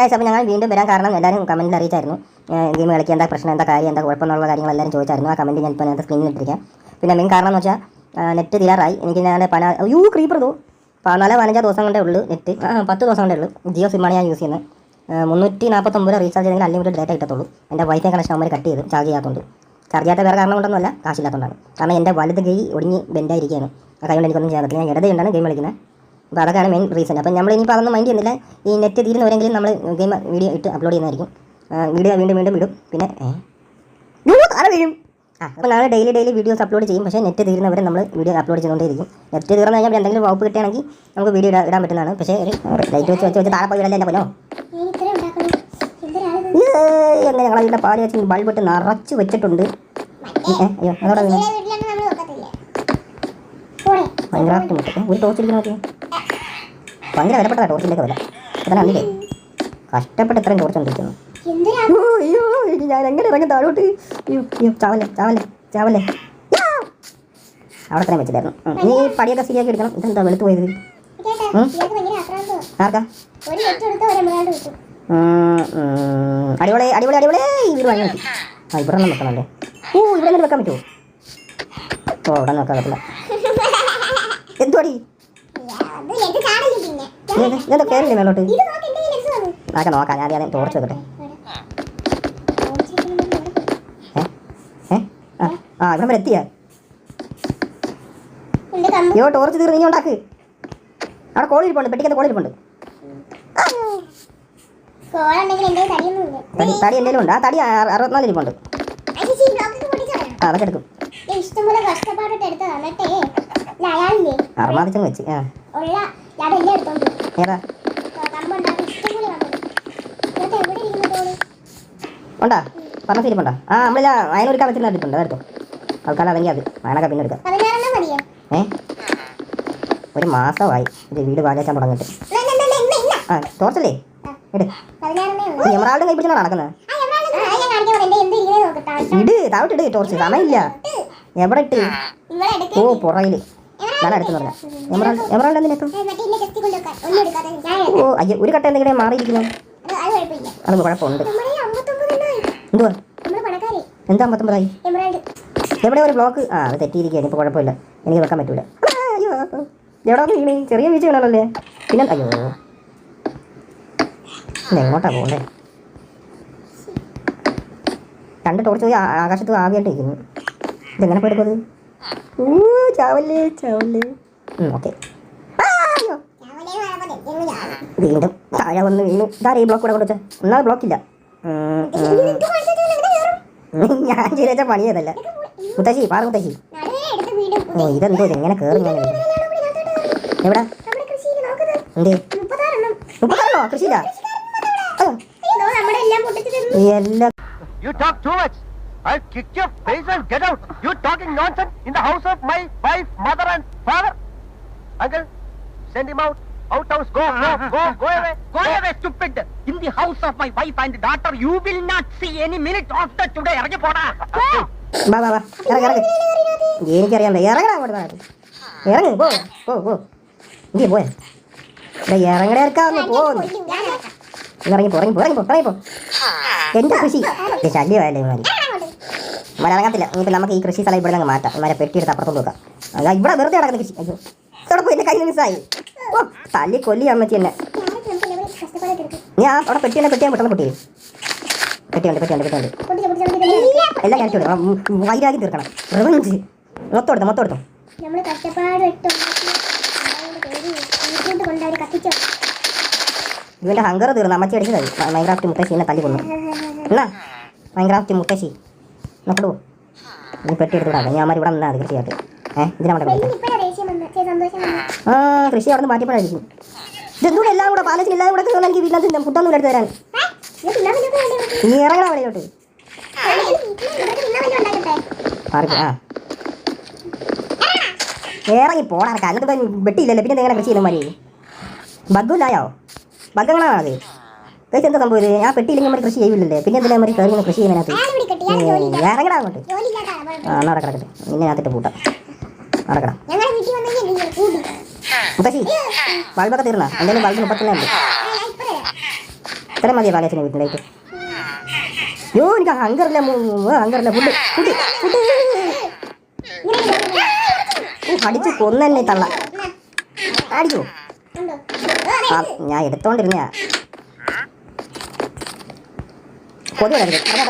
Guys അപ്പോൾ ഞങ്ങൾ വീണ്ടും വരാൻ കാരണം എല്ലാവരും കമന്റിൽ അറിയിച്ചായിരുന്നു. ഗെയിം കളിക്കുക എന്താ പ്രശ്നം എന്താ കാര്യം എന്താ കുഴപ്പമെന്നുള്ള കാര്യങ്ങൾ എല്ലാവരും ചോദിച്ചായിരുന്നു. ആ കമന്റ് ഞാൻ ഇപ്പോൾ നേരത്തെ സ്ക്രീനിൽ ഇട്ടിരിക്കാം. പിന്നെ മെയിൻ കാരണം എന്ന് വെച്ചാൽ നെറ്റ് തീരാറായി. എനിക്ക് ഞാൻ പല യൂ ക്രീപ്പർ തോ പതിനാല് പതിനഞ്ചോ ദിവസം കൊണ്ടേ ഉള്ളൂ നെറ്റ് പത്ത് ദിവസം കൊണ്ടേ ഉള്ളൂ. ജിയോ സിമ്മാണ് ഞാൻ യൂസ് ചെയ്യുന്നത്. മുന്നൂറ്റി നാൽപ്പത്തൊമ്പത് റീചാർജ് ചെയ്തെങ്കിൽ അൺലിമിറ്റഡ് ഡേറ്റ കിട്ടത്തുള്ളൂ. എന്റെ വൈഫൈ കണക്ഷൻ അവർ കട്ട് ചെയ്ത് ചാർജ് ചെയ്യാത്തതുകൊണ്ട് ചാർജ് ചെയ്യാത്ത വേറെ കാരണം കൊണ്ടൊന്നുമല്ല കാശില്ലാത്തതുകൊണ്ടാണ് കാരണം എന്റെ വലുത് കൈ ഒടിഞ്ഞ് ബെൻഡായിരിക്കുകയാണ് ആ കൈ കൊണ്ട് എനിക്കൊന്നും ചെയ്യാൻ പറ്റില്ല. ഞാൻ ഇടതുകൊണ്ടാണ് ഗെയിം കളിക്കുന്നത്. അപ്പോൾ അതൊക്കെയാണ് മെയിൻ റീസൺ അപ്പോൾ നമ്മൾ ഇനി അതൊന്നും മൈൻഡ് ചെയ്യുന്നില്ല. ഈ നെറ്റ് തീരുന്നവരെങ്കിലും നമ്മൾ ഗെയിം വീഡിയോ ഇട്ട് അപ്ലോഡ് ചെയ്യുന്നതായിരിക്കും. വീഡിയോ വീണ്ടും വീണ്ടും വിടും പിന്നെ താഴെ വീഴും. ആ അപ്പോൾ നാളെ ഡെയിലി ഡെയിലി വീഡിയോസ് അപ്ലോഡ് ചെയ്യും. പക്ഷേ നെറ്റ് തീരുന്നവരെ നമ്മൾ വീഡിയോ അപ്ലോഡ് ചെയ്തുകൊണ്ടേയിരിക്കും. നെറ്റ് തീർന്നു കഴിഞ്ഞാൽ എന്തെങ്കിലും വകുപ്പ് കിട്ടുകയാണെങ്കിൽ നമുക്ക് വീഡിയോ ഇടാൻ പറ്റുന്നതാണ്. പക്ഷേ ഒരു ലൈറ്റ് വെച്ച് വെച്ച് വെച്ച് താഴെ പോയി വിടല്ലേ എന്റെ പോലോ എന്താ ഞങ്ങളെ വീട്ടിലെ പാൽ വെച്ച് ബൾബ് ഇട്ട് നിറച്ച് വെച്ചിട്ടുണ്ട്. ഭയങ്കര അയ്യോ അതോടെ മൈൻക്രാഫ്റ്റ് ഒരു ടോർച്ച് ഇരിക്കുന്ന നോക്കി ഭയങ്കര വിലപ്പെട്ട ടോർച്ചിലേക്ക് വില. അന്നില്ലേ കഷ്ടപ്പെട്ട് ഇത്രയും ടോർച്ച് കൊണ്ടിരിക്കുന്നു. അയ്യോ ഞാൻ എങ്ങനെ ഇറങ്ങി താഴോട്ട്? ചാവല്ലേ ചാവല്ലേ ചാവല്ലേ. അവിടെ തന്നെ വെച്ചിട്ടായിരുന്നു. നീ പടിയൊക്കെ ശരിയാക്കി എടുക്കണം. ഇതെന്താ വെളുത്ത് പോയത്? ആർക്കാ. അടിപൊളി അടിപൊളി അടിപൊളി. വീട് വാങ്ങി ആ ഇവിടെ ഒന്നും വെക്കണല്ലേ ഓ ഇവിടെ നിന്ന് വെക്കാൻ പറ്റുമോ ഓ ഇവിടെ നിന്ന് വെക്കാൻ പറ്റില്ല. എന്തുവാടി അത് നെറ്റ് ചാടില്ല പിന്നെ ഇതെന്താ- കയറില്ലേ മേലോട്ട്? അതൊക്കെ നോക്കാം ഞാൻ ആദ്യം ടോർച്ച് വെക്കട്ടെ. ആ ഇവിടെ വരെ എത്തിയാ അയ്യോ ടോർച്ച് തീർന്ന് ഇനി ഉണ്ടാക്ക്. അവിടെ കോളി ഇരിപ്പുണ്ട് പെട്ടിക്കകത്ത് കോളി ഇരിപ്പുണ്ട്. കോളുണ്ടെങ്കിൽ എന്റെ തടിയൊന്നും ഇല്ല തടി തടി എന്തെങ്കിലും ഉണ്ട്. ആ തടി അറു- അറുപത്തിനാല് ഇരിപ്പുണ്ട്. ആ അതൊക്കെ എടുക്കും. അയാളില്ലേ? വെച്ച് ആ. ഏതാ? ഉണ്ടാ? പറഞ്ഞ ഇരിപ്പുണ്ടോ ആ നമ്മളില്ല അയനൊരുക്കാൻ വെച്ചിരുന്ന എടുത്തുണ്ട് അതെടുത്തു തൽക്കാലം അതെങ്കിൽ അത് അയനൊക്കെ പിന്നെ എടുക്കാം. ഏ? ഒരു മാസമായി. ഇത് വീട് വാലേച്ചാൻ തുടങ്ങിയിട്ട്. ആ ടോർച്ചല്ലേ ഇട്. എമറാൾഡ് കൈ പിടിച്ചാണ് നടക്കുന്നത് ഇട് താഴോട്ട് ഇട് ടോർച്ച് സമയമില്ല. എവിടെ ഇട്ട്. ഓ പുറയിൽ. ഞാൻ അടുത്ത് പറഞ്ഞാൽ എമറാൾഡ് ഓ. അയ്യോ ഒരു കട്ട എന്തെങ്കിലും മാറിയിരിക്കുന്നു അത് കുഴപ്പമുണ്ട്. എന്തുവാ. എന്താ അമ്പത്തൊമ്പതായി. എവിടെ ഒരു ബ്ലോക്ക്? ആ അത് തെറ്റിയിരിക്കുകയാണ്. ഇപ്പോൾ കുഴപ്പമില്ല. എനിക്ക് വെക്കാൻ പറ്റൂല. അയ്യോ എവിടെ വീണേ ചെറിയ വീഴ്ച വീണല്ലേ പിന്നെ അയ്യോ. എങ്ങോട്ടാ പോകണ്ടേ രണ്ട് ടോർച്ച് പോയി ആകാശത്ത് ആവിയായിട്ട് ഇരിക്കുന്നു ഇതെങ്ങനെ പോയെടുക്കുന്നത് ഓ ചാവല്ലേ ചാവല്ലേ ഓക്കെ. വീണ്ടും താഴെ വന്ന് വീണു. ഇതാ ഈ ബ്ലോക്ക് കൂടെ കൊണ്ടുവച്ച ഒന്നാമത് ബ്ലോക്കില്ല? ഞാൻ ചെയ്ത പണി ചെയ്തല്ല മുത്തശ്ശി പാറ മുത്തശ്ശി. നടുവേ എടുത്ത് വീടും. ഓ ഇതെന്തോ ഇതെങ്ങനെ കയറി ഞാൻ. എവിടെ? എന്തേ. മുപ്പതാണോ കൃഷിയില്ല എല്ലാം I'll kick your face and get out. You talking nonsense in the house of my wife, mother and father. Uncle, send him out. Out house. Go, go, go, go away. Go away, stupid! In the house of my wife and daughter, you will not see any minute after today. ഇറങ്ങി പോടാ Go! വാ വാ വാ ഇറങ്ങ് ഇറങ്ങ് എനിക്കറിയാൻ പറ്റില്ല ഇറങ്ങടാ അങ്ങോട്ട് വാ. ഇറങ്ങ് പോ പോ പോ ഇங்கே പോയ ഇറങ്ങടെ ഇറക്കാന്ന് പോ കൊല്ലും, ഞാൻ ഇറക്കാം. ഇറങ്ങി പോ ഇറങ്ങി പോ ഇറങ്ങി പോ ഇറങ്ങി പോ എന്റെ കൃഷി ഇത് ശല്യമായല്ലേ ഇറങ്ങത്തില്ല ഇനിയിപ്പോൾ നമുക്ക് ഈ കൃഷി സ്ഥലം ഇവിടെ നിന്ന് മാറ്റാം. ഇവരെ പെട്ടിയെടുത്ത് അപ്പുറത്തോട്ട് വെക്കാം അല്ല ഇവിടെ വെറുതെ നടക്കുന്ന കൃഷി അയ്യോ തുടക്കം പോയി എന്റെ കയ്യിൽ മിസ്സായി. ഓ തല്ലി കൊല്ലി അമ്മച്ചി എന്നെ. എടുക്കും. ഞാൻ അവിടെ പെട്ടി എന്നെ പെട്ടിയാൻ പെട്ടെന്ന് കുട്ടിയെ പെട്ടിയുണ്ട് പെട്ടിയുണ്ട് പെട്ടിയുണ്ട് എല്ലാം ഞാൻ ഇട്ടു വൈരാഗ്യം തീർക്കണം. റിവഞ്ച്. മൊത്തം എടുത്തോ മൊത്തം എടുത്തോ. നമ്മൾ കഷ്ടപ്പാട് ഇവന്റെ ഹങ്കർ തീർന്നു അമ്മച്ചി അടിച്ചതായി മൈൻക്രാഫ്റ്റ് മുത്തശ്ശി എന്നെ തല്ലി കൊന്നു. എന്നാ? മൈൻക്രാഫ്റ്റ് മുത്തശ്ശി. നോക്കടൂ നീ പെട്ടി എടുത്തുകൂടാ ഞാൻ ഇവിടെ നിന്നാ മതി കൃഷിയായിട്ട്. ഏഹ് സന്തോഷം ആ കൃഷി അവിടെ നിന്ന് മാറ്റിയപ്പോഴായിരിക്കും ഇതെന്തൂടെ എല്ലാം കൂടെ പാലസിൽ എല്ലാം കൂടെ തീർന്ന് എനിക്ക് വീട്ടിനകത്ത് ഫുഡൊന്നും എടുത്ത് തരാൻ. നീ ഇറങ്ങണ അവിടെയോട്ട് ഇറങ്ങി കല്ലത്ത് പോയി വെട്ടിയില്ലല്ലോ. പിന്നെ നിങ്ങളെ കൃഷി ചെയ്യുന്ന മതി ബഗ്ഗുല്ലായോ കഴിച്ച് എന്താ സംഭവം ആ പെട്ടിയില്ലെങ്കിൽ നമ്മൾ കൃഷി ചെയ്യില്ലല്ലേ പിന്നെ എന്തിനാ നമ്മൾ കയറി കൃഷി ഇല്ല. ഇറങ്ങടാ അങ്ങോട്ട്. ആ എന്നാ കിടക്കട്ടെ നിന്നെ അകത്തിട്ട് പൂട്ടാം. നടക്കണം മുത്തശ്ശി ബൾബൊക്കെ തീർന്നാ? എന്തെങ്കിലും ബൾബ് മുപ്പത്തിനെ ഉണ്ട് ആ, ഞാൻ ഇപ്പൊ തരാം ഇത്ര മതിയോ പാലച്ചനെ വീട്ടിലേക്ക് യോ എനിക്ക് ഹങ്കറില്ല ഹങ്കറില്ല ഫുഡ് ഫുഡ് ഫുഡ്. അടിച്ച് കൊന്നെ തള്ള. അടിക്കോ ഞാൻ എടുത്തോണ്ടിരുന്ന കൊതി വരരുത് അതാ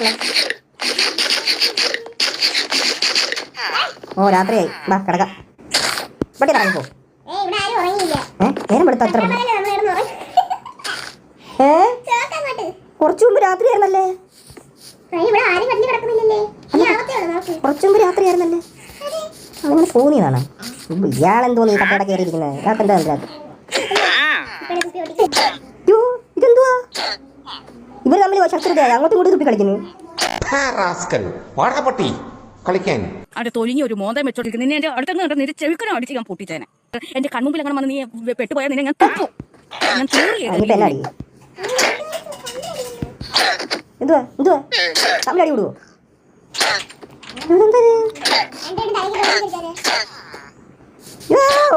ഓ രാത്രിയായി. വാ കിടക്കാം. ഇവിടെ ഉറങ്ങിയില്ല. ഏ നേരം എടുത്ത അത്ര ഏ? കുറച്ചു മുമ്പ് രാത്രിയായിരുന്നല്ലേ? കുറച്ചു മുമ്പ് രാത്രിയായിരുന്നല്ലേ? അങ്ങനെ തോന്നിയതാണ് ഇയാളെന്തോ ഈ കട്ടയുടെ കയറിയിരിക്കുന്നത് ഇയാൾക്ക് എന്താ യ്യോ, ഇതെന്തുവാ? ഇവർ തമ്മിൽ ശത്രുതയായി അങ്ങോട്ടും കൂടി തുപ്പി കളിക്കുന്നു. കളിക്കാൻ. അവിടെ തൊലിഞ്ഞ ഒരു മോന്തം വെച്ചോണ്ടിരിക്കുന്നു നിന്നെ എന്റെ അടുത്ത് കണ്ടോ നിന്റെ ചെവിക്കണം അടിച്ച് ഞാൻ പൊട്ടിച്ചേനെ. എന്റെ കൺമുമ്പിൽ അങ്ങനെ വന്ന് നീ പെട്ടുപോയാൽ നിന്നെ ഞാൻ തപ്പു. ഞാൻ എന്നാ അടി എന്തുവാ? എന്തുവാ? തമ്മിൽ അടി വിടുവോ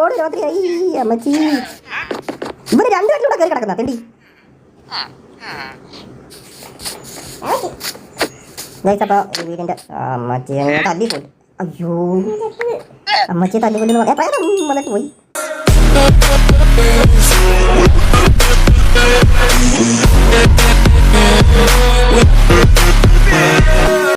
ഓടി രാത്രിയായി അമ്മച്ചി. ഇവർ രണ്ടു കൂടെ കയറി കിടക്കുന്ന തെണ്ടി. അപ്പോൾ വീടിന്റെ അമ്മച്ചി തല്ലി പോയി. അയ്യോ. അമ്മച്ചിയെ തല്ലിക്കൊണ്ടെന്ന് പറയാം പ്രേതം വന്നിട്ട് പോയി With